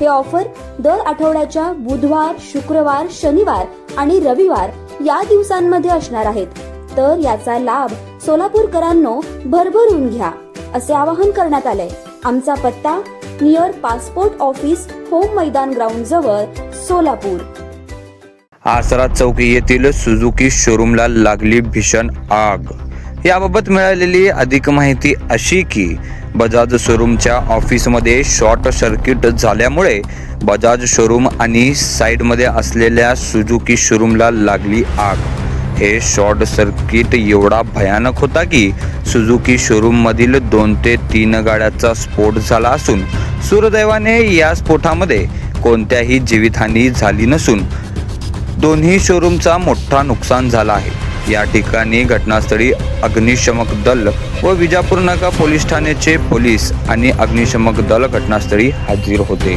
हे ऑफर दर आठवड्याच्या बुधवार शुक्रवार शनिवार आणि रविवार या दिवसांमध्ये असणार आहेत. तर याचा लाभ सोलापूरकरांनो भरभरून घ्या असे आवाहन करण्यात आले आमचा पत्ता नियर पासपोर्ट ऑफिस होम मैदान ग्राउंड जवळ सोलापूर. आसरा चौकी येथील सुझुकी शोरूमला लागली भीषण आग. याबाबत मिळालेली अधिक माहिती अशी की बजाज शोरूमच्या ऑफिसमध्ये शॉर्ट सर्किट झाल्यामुळे बजाज शोरूम आणि साईडमध्ये असलेल्या सुजुकी शोरूमला लागली आग. हे शॉर्ट सर्किट एवढा भयानक होता की सुझुकी शोरूममधील दोन ते तीन गाड्याचा स्फोट झाला असून सुरदैवाने या स्फोटामध्ये कोणत्याही जीवितहानी झाली नसून दोन्ही शोरूमचा मोठा नुकसान झाला आहे. या ठिकाणी घटनास्थळी अग्निशमक दल व विजापूर नाका पोलीस ठाण्याचे पोलीस आणि अग्निशमक दल घटनास्थळी हजर होते.